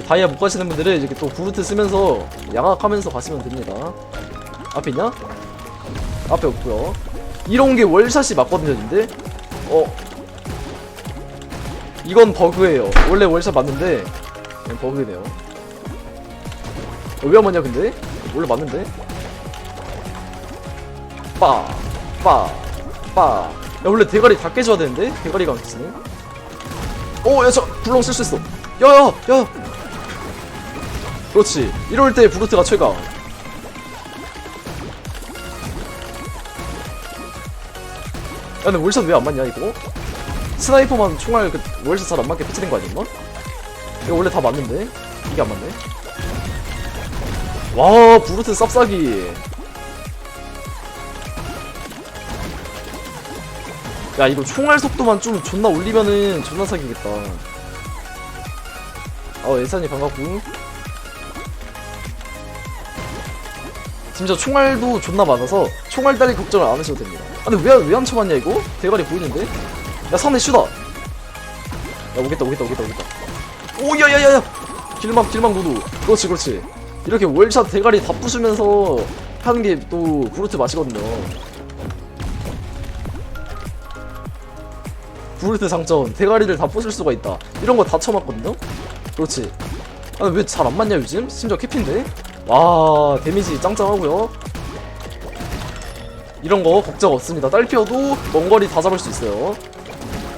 다이아 못 가시는 분들은 이렇게 또 부르트 쓰면서 양악하면서 가시면 됩니다. 앞에 있냐? 앞에 없고요. 이런 게 월샷이 맞거든요, 근데. 어. 이건 버그예요. 원래 월샷 맞는데 이건 버그네요. 어, 왜안 맞냐 근데? 원래 맞는데? 빠, 빠, 빠. 야 원래 대가리 다 깨져야 되는데 대가리가 안 깨지네. 오, 야, 저 불렁 쓸수 있어. 야, 야, 야. 그렇지. 이럴 때 브루트가 최강. 야, 근데 월샷 왜 안 맞냐 이거? 스나이퍼만 총알 그 월샷 잘 안 맞게 패치된 거 아니었나? 이거 원래 다 맞는데 이게 안 맞네. 와, 브루트 쌉싸기. 야, 이거 총알 속도만 좀 존나 올리면은 존나 사기겠다. 어, 예산이 반갑고. 진짜 총알도 존나 많아서 총알 딸리 걱정을 안 하셔도 됩니다. 아, 근데 왜, 왜 안 쳐봤냐, 이거? 대가리 보이는데? 야, 산에 슈다! 야, 오겠다, 오겠다, 오겠다, 오겠다. 오, 야, 야, 야, 야! 길막, 길막 노도. 그렇지, 그렇지. 이렇게 월샷 대가리 다 부수면서 하는 게 또 브루트 맛이거든요. 브루트 장점, 대가리를 다 부술 수가 있다. 이런 거 다 쳐맞거든요? 그렇지. 아, 왜 잘 안 맞냐, 요즘? 심지어 캐피인데? 와, 데미지 짱짱하고요 이런 거 걱정 없습니다. 딸피어도 먼 거리 다 잡을 수 있어요.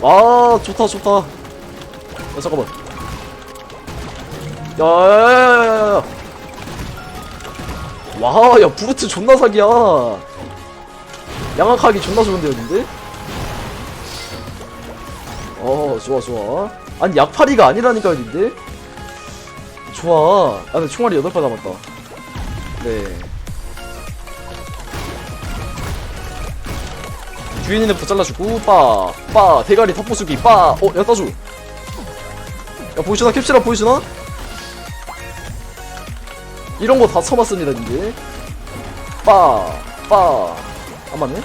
와, 좋다, 좋다. 야, 잠깐만. 야, 야, 야, 야, 야, 야. 와, 야, 브루트 존나 사기야. 양악하기 존나 좋은데요, 근데? 어, 좋아, 좋아. 아니, 약파리가 아니라니까요, 근데? 좋아. 아, 근데 총알이 8발 남았다. 네. 뒤에 있는 애부터 잘라주고, 빠, 빠, 대가리 탑보수기, 빠, 어, 야, 따줘. 야, 보이시나? 캡슐아, 보이시나? 이런 거 다 쳐봤습니다, 이제. 빠, 빠. 안 맞네?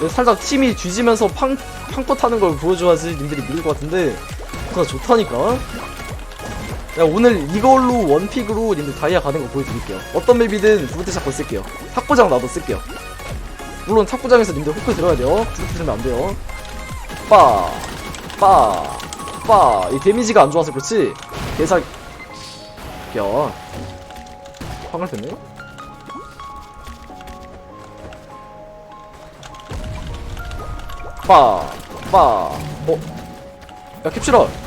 네, 살짝 팀이 뒤지면서 팡, 팡껏 하는 걸 보여줘야지 님들이 믿을 것 같은데, 그거 좋다니까? 야, 오늘 이걸로 원픽으로 님들 다이아 가는 거 보여드릴게요. 어떤 맵이든 브루트 샷건 쓸게요. 탁구장 나도 쓸게요. 물론 탁구장에서 님들 호크 들어야 돼요. 브루트 들으면 안 돼요. 빠, 빠, 빠. 이 데미지가 안 좋아서 그렇지? 개사, 야. 황을 뺐네? 빠, 빠, 어? 야, 캡슐아!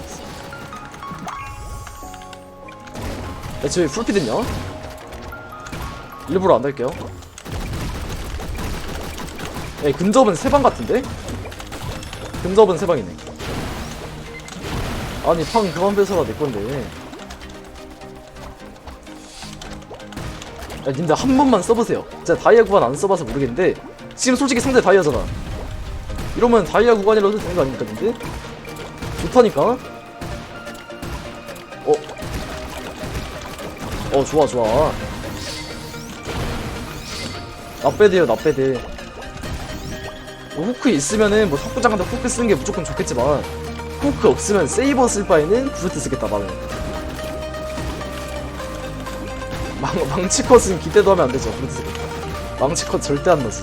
야, 쟤 풀피 됐냐? 일부러 안 달게요. 야, 이 근접은 세방 같은데? 근접은 세 방이네. 아니, 팡 그만 뺏어라 내 건데. 야, 님들 한 번만 써보세요. 진짜 다이아 구간 안 써봐서 모르겠는데, 지금 솔직히 상대 다이아잖아. 이러면 다이아 구간이라도 되는 거 아닙니까, 님들? 좋다니까? 어, 좋아, 좋아. 나빼드요, 나빼드. 뭐 후크 있으면은 뭐 석구장한테 후크 쓰는 게 무조건 좋겠지만, 후크 없으면 세이버 쓸 바에는 브루트 쓰겠다, 나는. 망, 망치컷은 기대도 하면 안 되죠, 브루트 쓰겠다. 망치컷 절대 안 나지.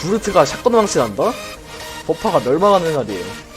브루트가 샷건 망치 난다? 버파가 멸망하는 날이에요.